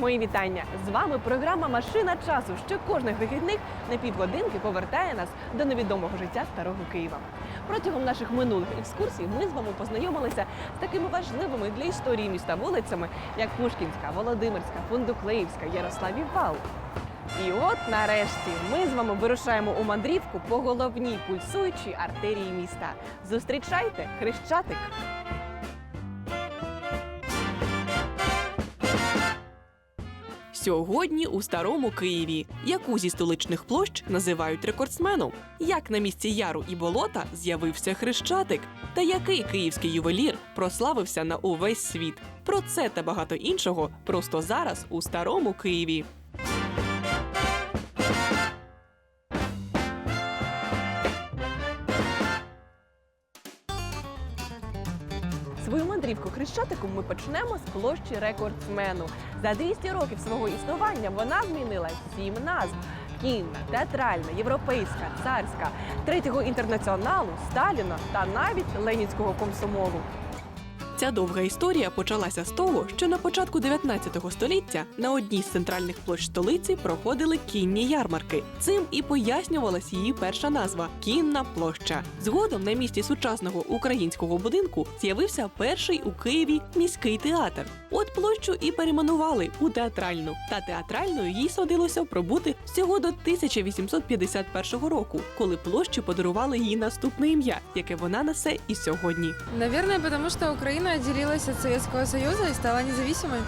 Мої вітання! З вами програма Машина часу, що кожних вихідних на півгодинки повертає нас до невідомого життя старого Києва. Протягом наших минулих екскурсій ми з вами познайомилися з такими важливими для історії міста вулицями, як Пушкінська, Володимирська, Фундуклеївська, Ярославів Вал. І от нарешті ми з вами вирушаємо у мандрівку по головній пульсуючій артерії міста. Зустрічайте Хрещатик! Сьогодні у старому Києві, яку зі столичних площ називають рекордсменом, як на місці яру і болота з'явився хрещатик, та який київський ювелір прославився на увесь світ. Про це та багато іншого просто зараз у старому Києві. Хрещатиком ми почнемо з площі рекордсмену. За 200 років свого існування вона змінила сім назв: кінна, театральна, європейська, царська, третього інтернаціоналу, Сталіна та навіть Ленінського комсомолу. Ця довга історія почалася з того, що на початку 19 століття на одній з центральних площ столиці проходили кінні ярмарки. Цим і пояснювалась її перша назва кінна площа. Згодом на місці сучасного українського будинку з'явився перший у Києві міський театр. От площу і перейменували у театральну. Та театральною їй судилося пробути всього до 1851 року, коли площі подарували їй наступне ім'я, яке вона несе і сьогодні. Наверное, потому что Украина отделилась от Советского Союза и стала независимой.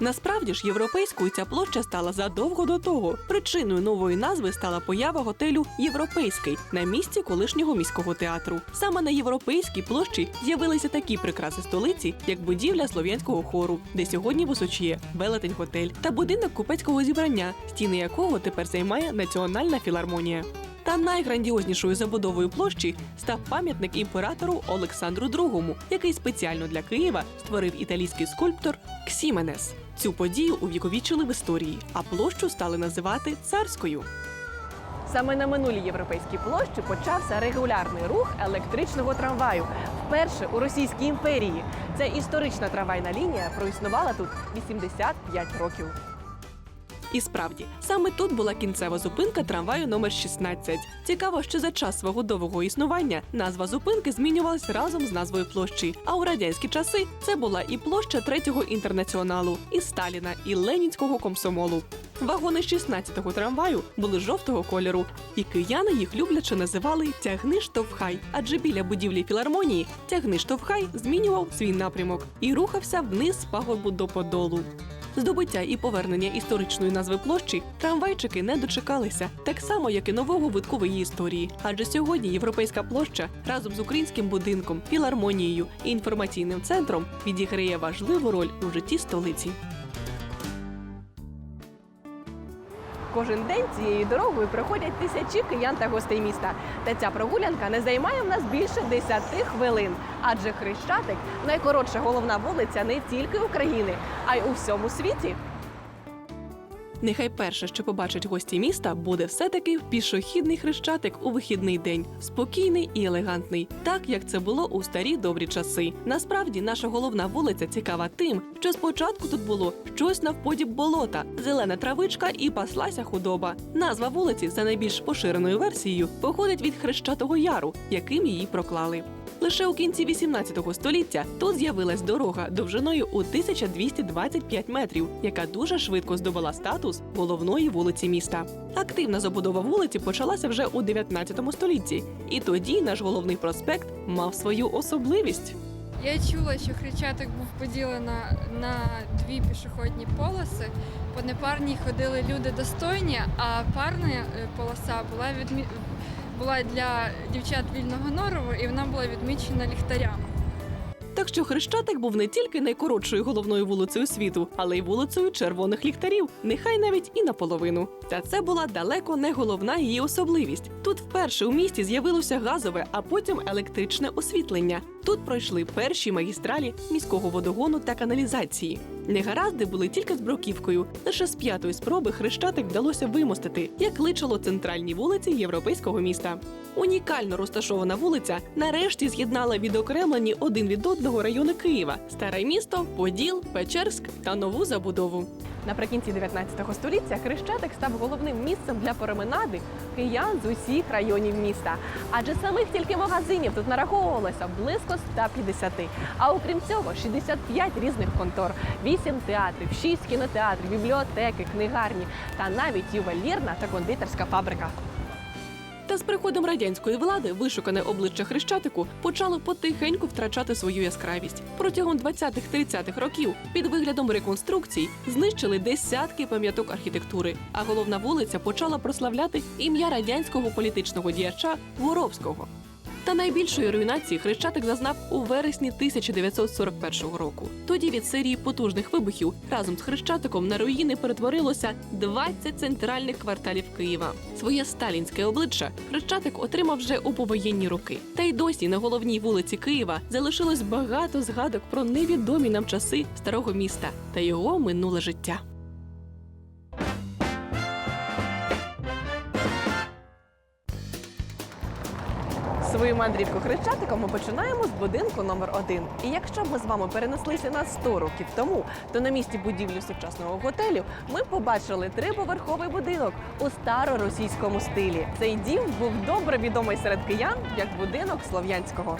Насправді ж європейською ця площа стала задовго до того. Причиною нової назви стала поява готелю Європейський на місці колишнього міського театру. Саме на європейській площі з'явилися такі прикраси столиці, як будівля слов'янського хору, де сьогодні височіє велетень готель та будинок купецького зібрання, стіни якого тепер займає Національна філармонія. Та найграндіознішою забудовою площі став пам'ятник імператору Олександру II, який спеціально для Києва створив італійський скульптор Ксіменес. Цю подію увіковічили в історії, а площу стали називати царською. Саме на минулій європейській площі почався регулярний рух електричного трамваю. Вперше у Російській імперії. Ця історична трамвайна лінія проіснувала тут 85 років. І справді, саме тут була кінцева зупинка трамваю номер 16. Цікаво, що за час свого довгого існування назва зупинки змінювалась разом з назвою площі. А у радянські часи це була і площа третього інтернаціоналу, і Сталіна, і Ленінського комсомолу. Вагони 16-го трамваю були жовтого кольору, і кияни їх любляче називали тягни штовхай. Адже біля будівлі філармонії тягни штовхай змінював свій напрямок і рухався вниз з пагорбу до подолу. Здобуття і повернення історичної назви площі трамвайчики не дочекалися, так само як і нового витку в її історії. Адже сьогодні європейська площа разом з українським будинком, філармонією і інформаційним центром відіграє важливу роль у житті столиці. Кожен день цією дорогою проходять тисячі киян та гостей міста. Та ця прогулянка не займає в нас більше 10 хвилин. Адже Хрещатик найкоротша головна вулиця не тільки України, а й у всьому світі. Нехай перше, що побачать гості міста, буде все-таки пішохідний хрещатик у вихідний день, спокійний і елегантний, так як це було у старі добрі часи. Насправді, наша головна вулиця цікава тим, що спочатку тут було щось навподіб болота, зелена травичка і паслася худоба. Назва вулиці за найбільш поширеною версією походить від хрещатого яру, яким її проклали. Лише у кінці 18 століття тут з'явилась дорога довжиною у 1225 метрів, яка дуже швидко здобула статус головної вулиці міста. Активна забудова вулиці почалася вже у 19 столітті, і тоді наш головний проспект мав свою особливість. Я чула, що Хрещатик був поділено на дві пішохідні полоси. По непарній ходили люди достойні, а парна е, полоса була відмі... була для дівчат вільного норову, і вона була відмічена ліхтарями. Так що Хрещатик був не тільки найкоротшою головною вулицею світу, але й вулицею червоних ліхтарів, нехай навіть і наполовину. Та це була далеко не головна її особливість. Тут вперше у місті з'явилося газове, а потім електричне освітлення. Тут пройшли перші магістралі міського водогону та каналізації. Негаразди були тільки з бруківкою. Лише з п'ятої спроби хрещатик вдалося вимостити, як личило центральні вулиці європейського міста. Унікально розташована вулиця нарешті з'єднала відокремлені один від одного райони Києва: старе місто, Поділ, Печерськ та нову забудову. Наприкінці 19 століття Хрещатик став головним місцем для переменади киян з усіх районів міста. Адже самих тільки магазинів тут нараховувалося близько 150. А окрім цього, 65 різних контор, 8 театрів, 6 кінотеатрів, бібліотеки, книгарні та навіть ювелірна та кондитерська фабрика. Та з приходом радянської влади вишукане обличчя Хрещатику почало потихеньку втрачати свою яскравість. Протягом 20-30-х років під виглядом реконструкцій знищили десятки пам'яток архітектури, а головна вулиця почала прославляти ім'я радянського політичного діяча Воровського. Та найбільшої руйнації Хрещатик зазнав у вересні 1941 року. Тоді від серії потужних вибухів разом з Хрещатиком на руїни перетворилося 20 центральних кварталів Києва. Своє сталінське обличчя Хрещатик отримав вже у повоєнні роки. Та й досі на головній вулиці Києва залишилось багато згадок про невідомі нам часи старого міста та його минуле життя. Свою мандрівку хрещатиком ми починаємо з будинку номер один. І якщо ми з вами перенеслися на 100 років тому, то на місці будівлі сучасного готелю ми побачили триповерховий будинок у староросійському стилі. Цей дім був добре відомий серед киян як будинок слов'янського.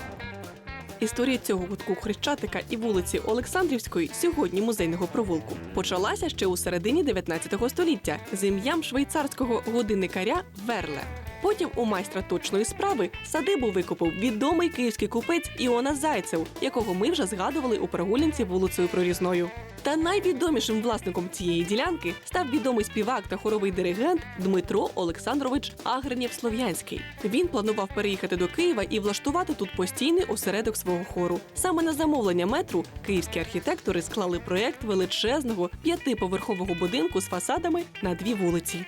Історія цього гудку Хрещатика і вулиці Олександрівської, сьогодні музейного провулку, почалася ще у середині 19 століття з ім'ям швейцарського годинникаря Верле. Потім у майстра точної справи садибу викупив відомий київський купець Іона Зайцев, якого ми вже згадували у прогулянці вулицею Прорізною. Та найвідомішим власником цієї ділянки став відомий співак та хоровий диригент Дмитро Олександрович Агренєв Слов'янський. Він планував переїхати до Києва і влаштувати тут постійний осередок свого хору. Саме на замовлення метру київські архітектори склали проект величезного п'ятиповерхового будинку з фасадами на дві вулиці.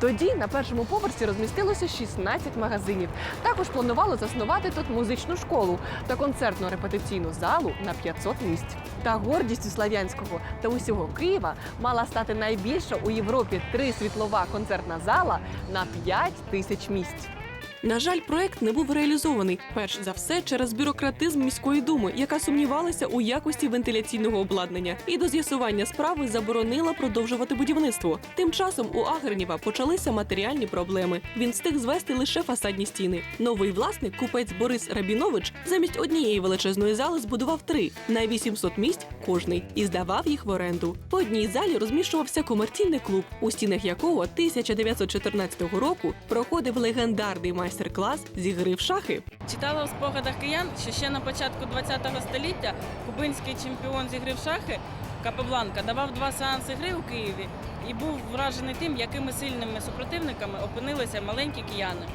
Тоді на першому поверсі розмістилося 16 магазинів. Також планували заснувати тут музичну школу та концертну репетиційну залу на 500 місць. Та гордістю Слав'янського та усього Києва мала стати найбільша у Європі трисвітлова концертна зала на 5 тисяч місць. На жаль, проект не був реалізований перш за все через бюрократизм міської думи, яка сумнівалася у якості вентиляційного обладнання, і до з'ясування справи заборонила продовжувати будівництво. Тим часом у Агренєва почалися матеріальні проблеми. Він встиг звести лише фасадні стіни. Новий власник, купець Борис Рабінович, замість однієї величезної зали збудував три на 800 місць кожний і здавав їх в оренду. По одній залі розміщувався комерційний клуб, у стінах якого 1914 року проходив легендарний майстер-клас зі гри в шахи. Читала в спогадах киян, що ще на початку ХХ століття кубинський чемпіон зі гри в шахи Капабланка давав два сеанси гри у Києві і був вражений тим, якими сильними супротивниками опинилися маленькі кияни.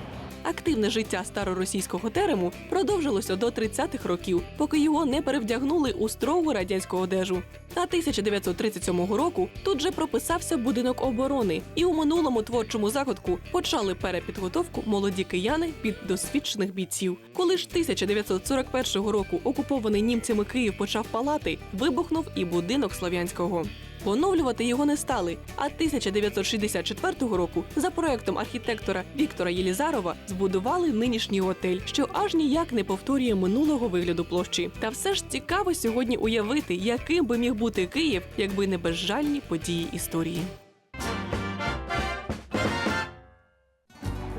Активне життя староросійського терему продовжилося до 30-х років, поки його не перевдягнули у строгу радянську одежу. А 1937 року тут же прописався будинок оборони, і у минулому творчому закутку почали перепідготовку молоді кияни під досвідчених бійців. Коли ж 1941 року окупований німцями Київ почав палати, вибухнув і будинок Слов'янського. Поновлювати його не стали. А 1964 року за проектом архітектора Віктора Єлізарова збудували нинішній готель, що аж ніяк не повторює минулого вигляду площі. Та все ж цікаво сьогодні уявити, яким би міг бути Київ, якби не безжальні події історії.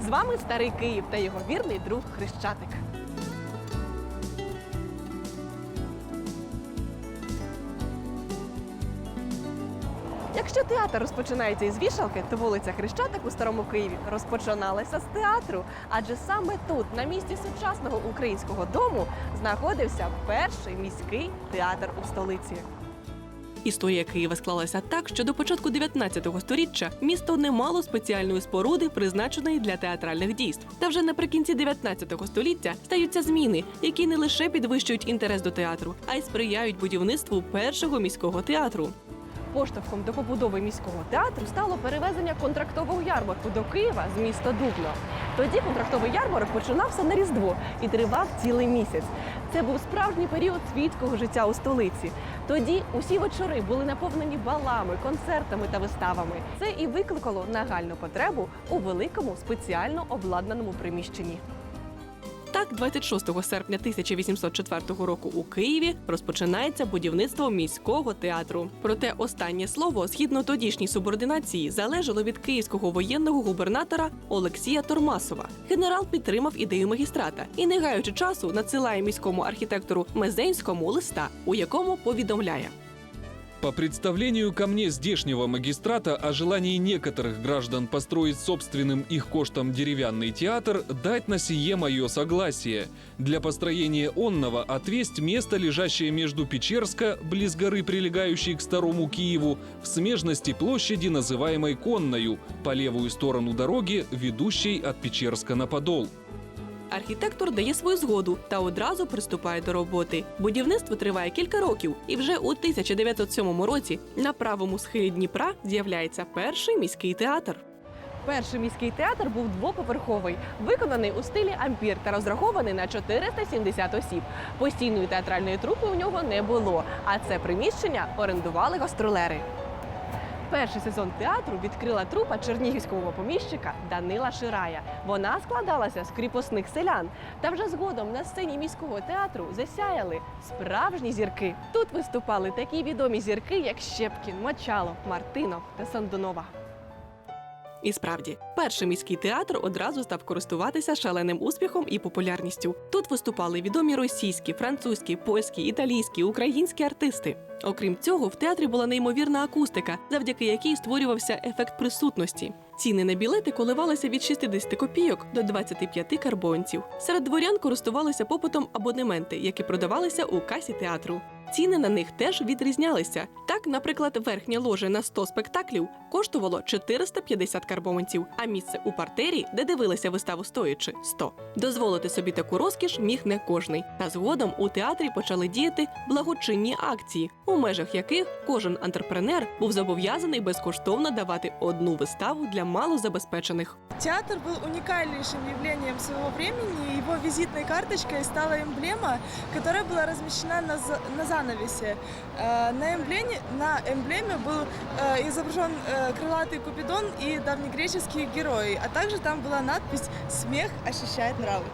З вами старий Київ та його вірний друг Хрещатик. Якщо театр розпочинається із вішалки, то вулиця Хрещатик у старому Києві розпочиналася з театру. Адже саме тут, на місці сучасного українського дому, знаходився перший міський театр у столиці. Історія Києва склалася так, що до початку 19 століття місто не мало спеціальної споруди, призначеної для театральних дійств. Та вже наприкінці 19 століття стаються зміни, які не лише підвищують інтерес до театру, а й сприяють будівництву першого міського театру. Поштовхом до побудови міського театру стало перевезення контрактового ярмарку до Києва з міста Дубно. Тоді контрактовий ярмарок починався на Різдво і тривав цілий місяць. Це був справжній період світського життя у столиці. Тоді усі вечори були наповнені балами, концертами та виставами. Це і викликало нагальну потребу у великому спеціально обладнаному приміщенні. Так Так, 26 серпня 1804 року у Києві розпочинається будівництво міського театру. Проте останнє слово, згідно тодішній субординації, залежало від київського воєнного губернатора Олексія Тормасова. Генерал підтримав ідею магістрата і, не гаючи часу, надсилає міському архітектору Мезенському листа, у якому повідомляє. По представлению ко мне здешнего магистрата о желании некоторых граждан построить собственным их коштом деревянный театр, дать на сие мое согласие. Для построения онного отвесть место, лежащее между Печерска, близ горы, прилегающей к Старому Киеву, в смежности площади, называемой Конною, по левую сторону дороги, ведущей от Печерска на Подол. Архітектор дає свою згоду та одразу приступає до роботи. Будівництво триває кілька років, і вже у 1907 році на правому схилі Дніпра з'являється перший міський театр. Перший міський театр був двоповерховий, виконаний у стилі ампір та розрахований на 470 осіб. Постійної театральної трупи у нього не було, а це приміщення орендували гастролери. Перший сезон театру відкрила трупа чернігівського поміщика Данила Ширая. Вона складалася з кріпосних селян. Та вже згодом на сцені міського театру засяяли справжні зірки. Тут виступали такі відомі зірки, як Щепкін, Мочало, Мартинов та Сандунова. І справді, перший міський театр одразу став користуватися шаленим успіхом і популярністю. Тут виступали відомі російські, французькі, польські, італійські, українські артисти. Окрім цього, в театрі була неймовірна акустика, завдяки якій створювався ефект присутності. Ціни на білети коливалися від 60 копійок до 25 карбонців. Серед дворян користувалися попитом абонементи, які продавалися у касі театру. Ціни на них теж відрізнялися. Так, наприклад, верхнє ложе на 100 спектаклів коштувало 450 карбованців, а місце у партері, де дивилися виставу стоячи, 100. Дозволити собі таку розкіш міг не кожний. Та згодом у театрі почали діяти благочинні акції, у межах яких кожен антрепренер був зобов'язаний безкоштовно давати одну виставу для малозабезпечених. Театр был уникальнейшим явлением своего времени. Его визитной карточкой стала эмблема, которая была размещена на, за- на занавесе. Э, На эмблеме, на эмблеме был э, изображен э, крылатый Купидон и давнегреческие герои, а также там была надпись «Смех ощущает нравы».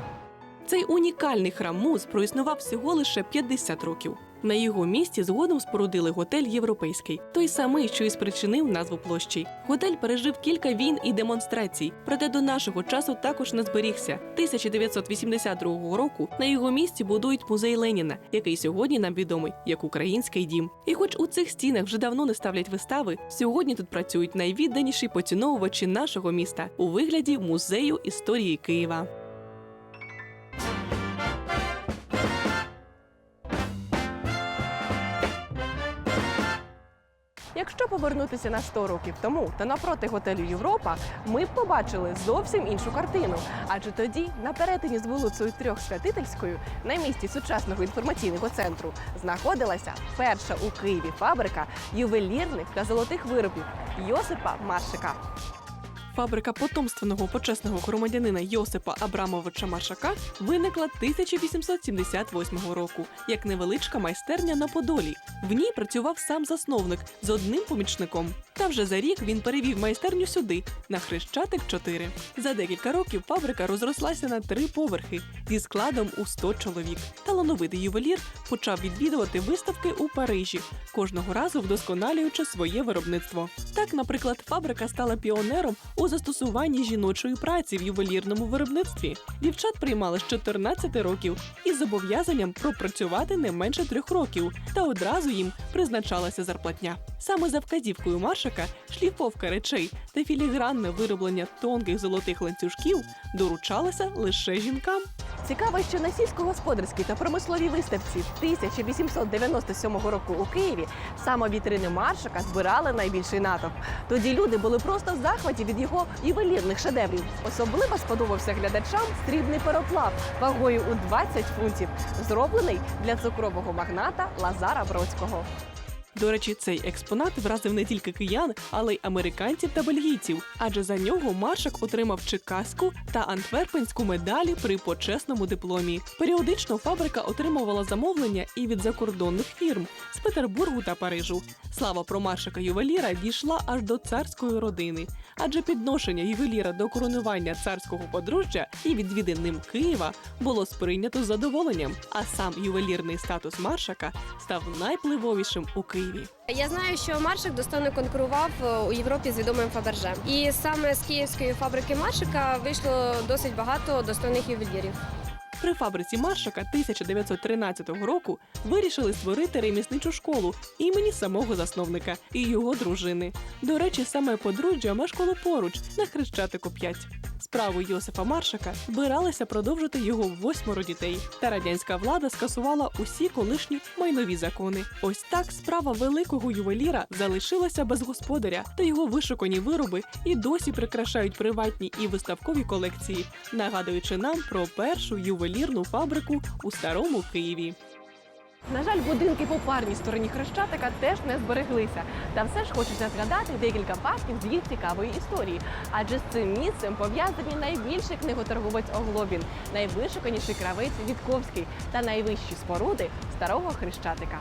Цей унікальний храм муз проіснував всього лише 50 років. На його місці згодом спорудили готель Європейський, той самий, що і спричинив назву площі. Готель пережив кілька війн і демонстрацій, проте до нашого часу також не зберігся. 1982 року на його місці будують музей Леніна, який сьогодні нам відомий як український дім. І хоч у цих стінах вже давно не ставлять вистави, сьогодні тут працюють найвідданіші поціновувачі нашого міста у вигляді музею історії Києва. Якщо повернутися на 100 років тому та напроти готелю Європа, ми б побачили зовсім іншу картину. Адже тоді, на перетині з вулицею Трьох Святительською, на місці сучасного інформаційного центру, знаходилася перша у Києві фабрика ювелірних та золотих виробів Йосипа Маршика. Фабрика потомственного почесного громадянина Йосипа Абрамовича Маршака виникла 1878 року як невеличка майстерня на Подолі. В ній працював сам засновник з одним помічником. Та вже за рік він перевів майстерню сюди, на Хрещатик 4. За декілька років фабрика розрослася на три поверхи зі складом у 100 чоловік. Талановитий ювелір почав відвідувати виставки у Парижі, кожного разу вдосконалюючи своє виробництво. Так, наприклад, фабрика стала піонером у застосуванні жіночої праці в ювелірному виробництві. Дівчат приймали з 14 років із зобов'язанням пропрацювати не менше трьох років, та одразу їм призначалася зарплатня. Саме за вказівкою маршака шліфовка речей та філігранне вироблення тонких золотих ланцюжків доручалося лише жінкам. Цікаво, що на сільськогосподарській та промисловій виставці 1897 року у Києві саме вітрини маршака збирали найбільший натовп. Тоді люди були просто в захваті від його ювелірних шедеврів. Особливо сподобався глядачам срібний пароплав вагою у 20 фунтів, зроблений для цукрового магната Лазара Бродського. До речі, цей експонат вразив не тільки киян, але й американців та бельгійців, адже за нього Маршак отримав Чикаську та Антверпенську медалі при почесному дипломі. Періодично фабрика отримувала замовлення і від закордонних фірм з Петербургу та Парижу. Слава про Маршака ювеліра дійшла аж до царської родини, адже підношення ювеліра до коронування царського подружжя і відвідин ним Києва було сприйнято з задоволенням. А сам ювелірний статус Маршака став найпливовішим у Києві. Я знаю, що Маршик достойно конкурував е, у Європі з відомим Фаберже. І саме з київської фабрики Маршика вийшло досить багато достойних ювелірів. При фабриці Маршака 1913 року вирішили створити ремісничу школу імені самого засновника і його дружини. До речі, саме подружжя мешкало поруч на Хрещатику 5. Справу Йосифа Маршака збиралися продовжити його восьмеро дітей. Та радянська влада скасувала усі колишні майнові закони. Ось так справа великого ювеліра залишилася без господаря, та його вишукані вироби і досі прикрашають приватні і виставкові колекції, нагадуючи нам про першу ювелірну фабрику у старому Києві. На жаль, будинки по парній стороні Хрещатика теж не збереглися. Та все ж хочеться згадати декілька фактів з їх цікавої історії. Адже з цим місцем пов'язані найбільший книготорговець Оглобін, найвишуканіший кравець Вітковський та найвищі споруди старого Хрещатика.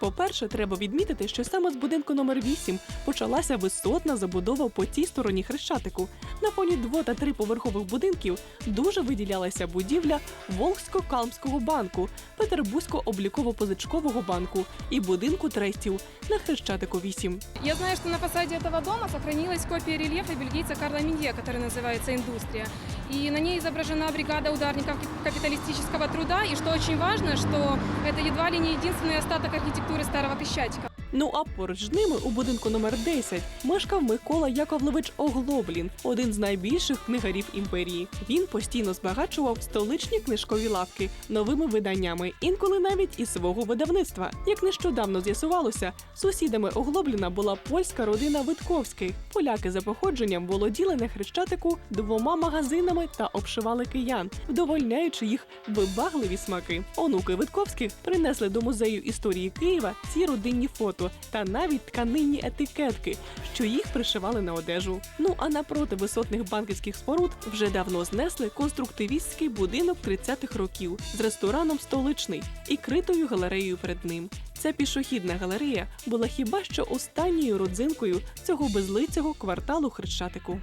По-перше, треба відмітити, що саме з будинку номер 8 почалася висотна забудова по тій стороні хрещатику. На фоні дво- та триповерхових будинків дуже виділялася будівля Волгсько-Калмського банку, Петербурзько-обліково-позичкового банку і будинку трестів на хрещатику 8. Я знаю, что на фасаде этого дома сохранилась копия рельефа бельгийца Карла Минье, который называется «Индустрия». И на ней изображена бригада ударников капиталистического труда. И что очень важно, что это едва ли не единственный остаток архитектуры старого Крещатика. Ну а поруч з ними у будинку номер 10 мешкав Микола Яковлевич Оглоблін, один з найбільших книгарів імперії. Він постійно збагачував столичні книжкові лавки новими виданнями, інколи навіть із свого видавництва. Як нещодавно з'ясувалося, сусідами Оглобліна була польська родина Витковських. Поляки за походженням володіли на хрещатику двома магазинами та обшивали киян, вдовольняючи їх вибагливі смаки. Онуки Витковських принесли до музею історії Києва ці родинні фото та навіть тканинні етикетки, що їх пришивали на одежу. Ну а напроти висотних банківських споруд вже давно знесли конструктивістський будинок 30-х років з рестораном столичний і критою галереєю перед ним. Ця пішохідна галерея була хіба що останньою родзинкою цього безлицього кварталу Хрещатику.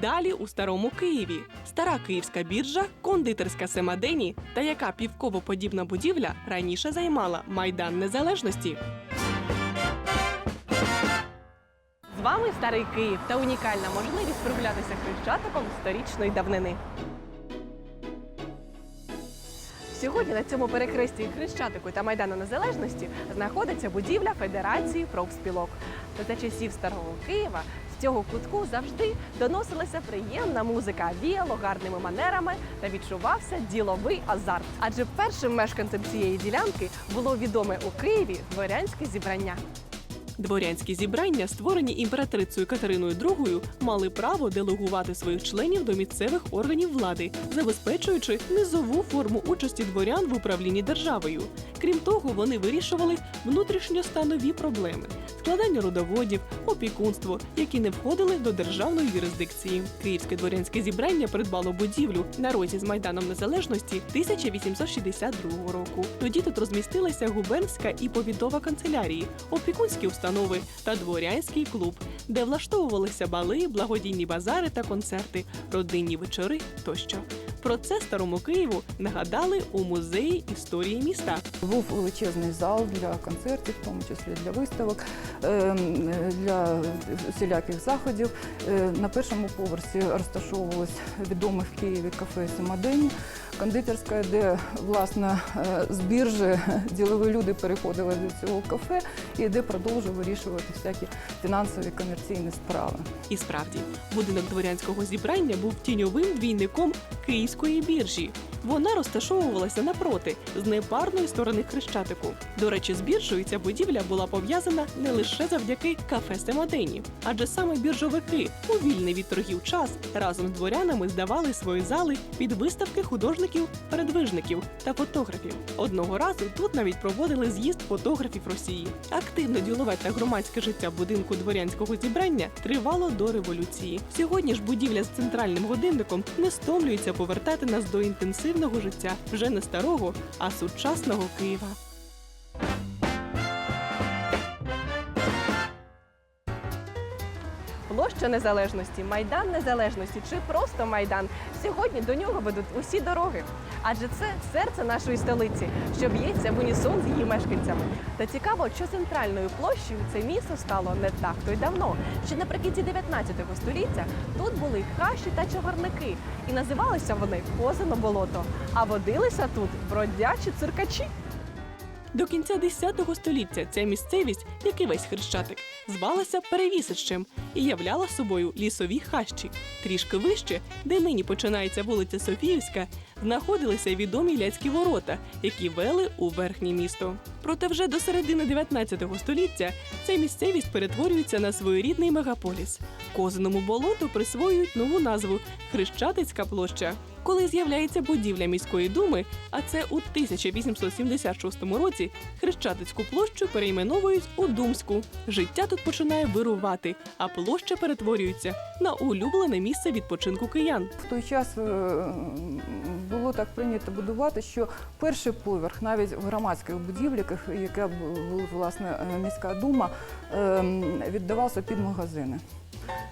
Далі у старому Києві стара київська біржа, кондитерська Семадені та яка півково-подібна будівля раніше займала майдан незалежності. З вами старий Київ та унікальна можливість прогулятися Хрещатиком сторічної давнини. Сьогодні на цьому перехресті Хрещатику та Майдану Незалежності знаходиться будівля Федерації профспілок. Та за часів старого Києва цього кутку завжди доносилася приємна музика, віяло гарними манерами та відчувався діловий азарт. Адже першим мешканцем цієї ділянки було відоме у Києві дворянське зібрання. Дворянські зібрання, створені імператрицею Катериною II, мали право делегувати своїх членів до місцевих органів влади, забезпечуючи низову форму участі дворян в управлінні державою. Крім того, вони вирішували внутрішньостанові проблеми складання родоводів, опікунство, які не входили до державної юрисдикції. Київське дворянське зібрання придбало будівлю на розі з майданом незалежності 1862 року. Тоді тут розмістилися губернська і повідова канцелярії, опікунські установи та дворянський клуб, де влаштовувалися бали, благодійні базари та концерти, родинні вечори тощо. Про це старому Києву нагадали у музеї історії міста. Був величезний зал для концертів, в тому числі для виставок, ем, для всіляких заходів. Е, На першому поверсі розташовувалось відоме в Києві кафе Сімадень, кондитерська, де власне е, з біржі ділові люди переходили до цього кафе і де продовжували вирішувати всякі фінансові комерційні справи. І справді, будинок дворянського зібрання був тіньовим двійником київської біржі. Вона розташовувалася напроти з непарної сторони хрещатику. До речі, з біржею ця будівля була пов'язана не лише завдяки кафе Семадені, адже саме біржовики у вільний від торгів час разом з дворянами здавали свої зали під виставки художників, передвижників та фотографів. Одного разу тут навіть проводили з'їзд фотографів Росії. Активне ділове та громадське життя будинку дворянського зібрання тривало до революції. Сьогодні ж будівля з центральним годинником не стомлюється повертати нас до інтенсивного життя вже не старого, а сучасного Києва. Площа Незалежності, Майдан Незалежності чи просто Майдан. Сьогодні до нього ведуть усі дороги. Адже це серце нашої столиці, що б'ється в унісон з її мешканцями. Та цікаво, що центральною площею це місто стало не так то й давно. Ще наприкінці 19 століття тут були хащі та чагарники, і називалися вони Козино болото. А водилися тут бродячі циркачі. До кінця X століття ця місцевість, як і весь хрещатик, звалася Перевісищем і являла собою лісові хащі. Трішки вище, де нині починається вулиця Софіївська, знаходилися відомі ляцькі ворота, які вели у верхнє місто. Проте вже до середини 19 століття ця місцевість перетворюється на своєрідний мегаполіс. Козиному болоту присвоюють нову назву Хрещатицька площа. Коли з'являється будівля міської думи, а це у 1876 році, Хрещатицьку площу перейменовують у Думську. Життя тут починає вирувати, а площа перетворюється на улюблене місце відпочинку киян. В той час е, було так прийнято будувати, що перший поверх, навіть в громадських будівлях, яка була власне е, міська дума, е, віддавався під магазини.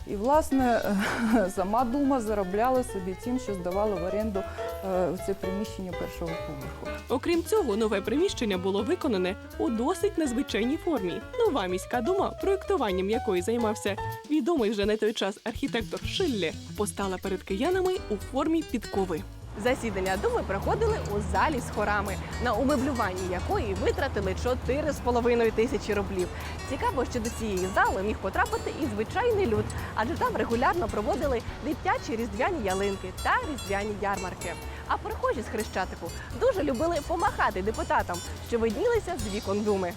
І, власне, сама дума заробляла собі тим, що здавала в оренду е, це приміщення першого поверху. Окрім цього, нове приміщення було виконане у досить незвичайній формі. Нова міська дума, проєктуванням якої займався відомий вже на той час архітектор Шиллі, постала перед киянами у формі підкови. Засідання думи проходили у залі з хорами, на умеблюванні якої витратили 4,5 тисячі рублів. Цікаво, що до цієї зали міг потрапити і звичайний люд, адже там регулярно проводили дитячі різдвяні ялинки та різдвяні ярмарки. А перехожі з хрещатику дуже любили помахати депутатам, що виднілися з вікон думи.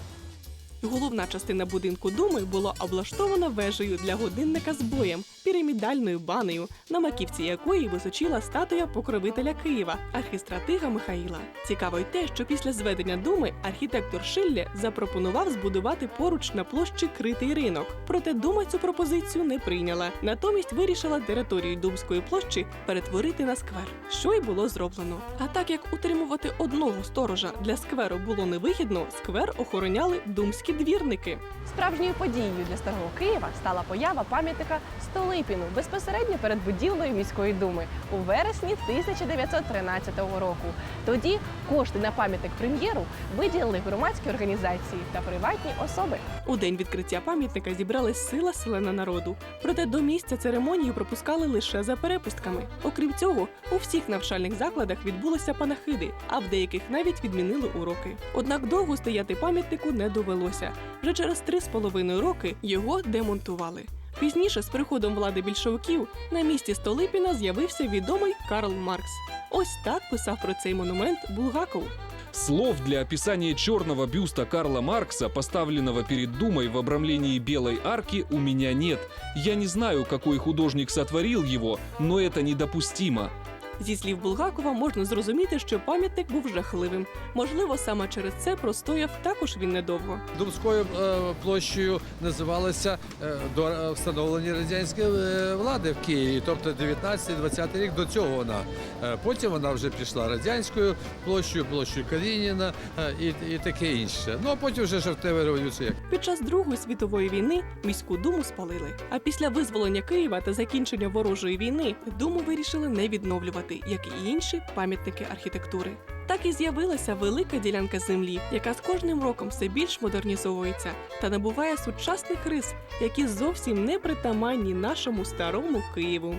Головна частина будинку думи була облаштована вежею для годинника з боєм, пірамідальною банею, на маківці якої височила статуя покровителя Києва, архістратига Михаїла. Цікаво й те, що після зведення думи архітектор Шилле запропонував збудувати поруч на площі критий ринок. Проте дума цю пропозицію не прийняла. Натомість вирішила територію Думської площі перетворити на сквер, що й було зроблено. А так як утримувати одного сторожа для скверу було невигідно, сквер охороняли думські двірники. Справжньою подією для старого Києва стала поява пам'ятника Столипіну безпосередньо перед будівлею міської думи у вересні 1913 року. Тоді кошти на пам'ятник прем'єру виділили громадські організації та приватні особи. У день відкриття пам'ятника зібралась сила селена народу. Проте до місця церемонію пропускали лише за перепустками. Окрім цього, у всіх навчальних закладах відбулися панахиди, а в деяких навіть відмінили уроки. Однак довго стояти пам'ятнику не довелося. Вже через три з половиною роки його демонтували. Пізніше, з приходом влади більшовиків, на місці Столипіна з'явився відомий Карл Маркс. Ось так писав про цей монумент Булгаков. Слов для описания черного бюста Карла Маркса, поставленного перед Думой в обрамлении белой арки, у меня нет. Я не знаю, какой художник сотворил его, но это недопустимо. Зі слів Булгакова можна зрозуміти, що пам'ятник був жахливим. Можливо, саме через це простояв також він недовго. Думською е, площею називалося е, до е, встановлення радянської е, влади в Києві, тобто 19-20 рік до цього вона. Е, Потім вона вже пішла радянською площею, площею Калініна е, і, і таке інше. Ну а потім вже жовтева революція. Під час Другої світової війни міську думу спалили. А після визволення Києва та закінчення ворожої війни думу вирішили не відновлювати, як і інші пам'ятники архітектури. Так і з'явилася велика ділянка землі, яка з кожним роком все більш модернізовується та набуває сучасних рис, які зовсім не притаманні нашому старому Києву.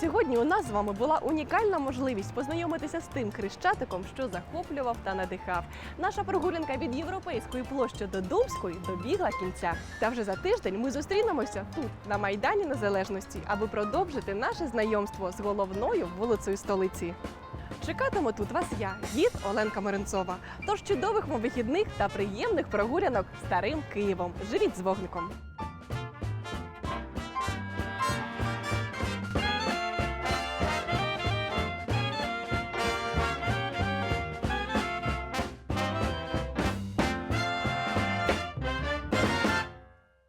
Сьогодні у нас з вами була унікальна можливість познайомитися з тим хрещатиком, що захоплював та надихав. Наша прогулянка від європейської площі до Думської добігла кінця. Та вже за тиждень ми зустрінемося тут, на Майдані Незалежності, аби продовжити наше знайомство з головною вулицею столиці. Чекатиму тут вас я, гід Оленка Моренцова. Тож чудових вам вихідних та приємних прогулянок старим Києвом. Живіть з вогником!